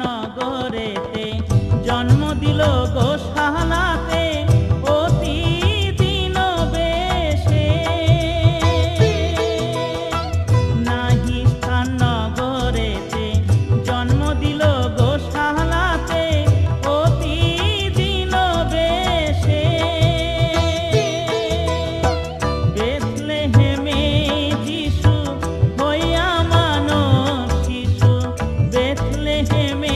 নগরে में